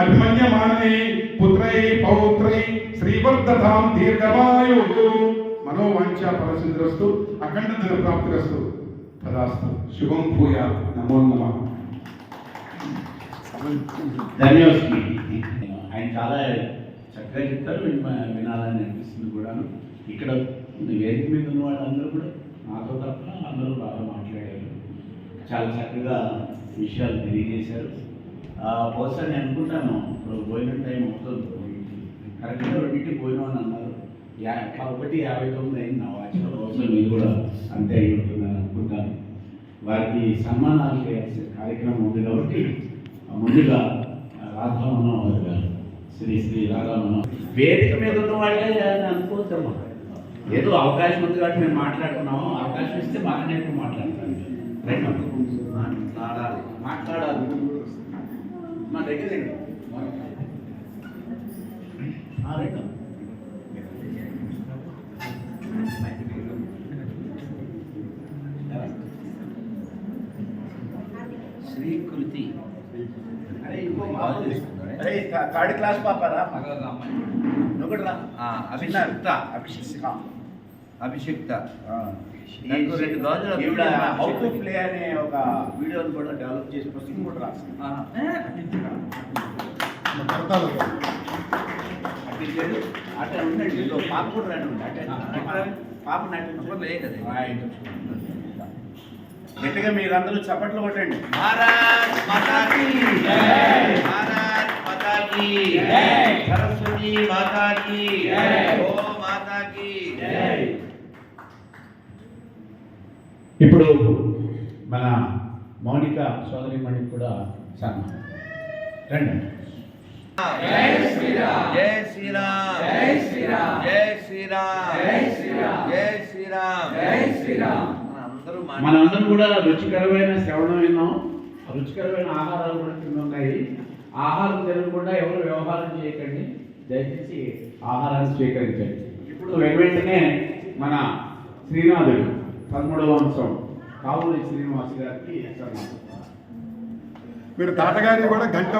అభిమన్యమానే పుత్రై పౌత్రై శ్రీవర్ధతాం దీర్ఘమాయు మనోవాంఛ ఫలసిద్ధిరస్తు అఖండ దిన ప్రాప్తిరస్తు తదాస్తు. శుభం భూయా నమో నమ. ధన్యవాదాలు ఆయన చాలా చక్కగా చెప్తారు వినాలని అనిపిస్తుంది కూడాను. ఇక్కడ వేదిక మీద ఉన్న వాళ్ళందరూ కూడా నాతో తప్ప అందరూ బాగా మాట్లాడారు. చాలా చక్కగా విషయాలు తెలియజేశారు. బహుశా నేను అనుకుంటాను. ఇప్పుడు భోజనం టైం అవుతుంది కరెక్ట్గా రెండింటికి భోజనం అని అన్నారు. యా ఒకటి యాభై తొమ్మిది అయింది. నా వాచ్లో బహుశా మీరు కూడా అంతే అయి ఉంటుందని అనుకుంటాను. వారికి సన్మానాలు చేయాల్సిన కార్యక్రమం ఉంది కాబట్టి ముందుగా రాధా గారు శ్రీ శ్రీ రాధా వేదిక మీద ఉన్న వాళ్ళే అని అనుకోవద్దమ్మా ఏదో అవకాశం ఉంది కాబట్టి మేము మాట్లాడుతున్నాము. అవకాశం ఇస్తే బాగానే మాట్లాడతాను. రైట్ మాట్లాడాలి. మాట్లాడాలి. మా దగ్గర రండి. రైట్. శ్రీకృతి. థర్డ్ క్లాస్ పాపారా అభిషిక్త. అభిషేక్ అభిషిక్త. నాకు రెండు గాజులు హౌ టు ప్లే అనే ఒక వీడియోని కూడా డెవలప్ చేసి పుస్తకం కూడా రాసింది. ఉండండి ఇదో పాప కూడా రండి పాప కదా. గట్టిగా మీరందరూ చప్పట్లు కొట్టండి. సరస్వతి మాతా కీ జై. ఓ మాతా కీ జై. ఇప్పుడు మన మౌనిక సోదరి మణికి కూడా సన్మానం. రండి. జై శ్రీరామ్ జై శ్రీరామ్ జై శ్రీరామ్ జై శ్రీరామ్ జై శ్రీరామ్ జై శ్రీరామ్ మనందరూ మనందరం కూడా రుచికరమైన శ్రవణం విన్నాం రుచికరమైన ఆహారాలు కూడా కింద ఉన్నాయి ఆహారం తినకుండా ఎవరు వ్యవహారం చేయకండి దయచేసి ఆహారాన్ని స్వీకరించండి ఇప్పుడు వెంటనే మన శ్రీనాథుడు పదమూడవ అంశం కావులి శ్రీనివాస్ గారికి మీరు తాతగారి కూడా గంట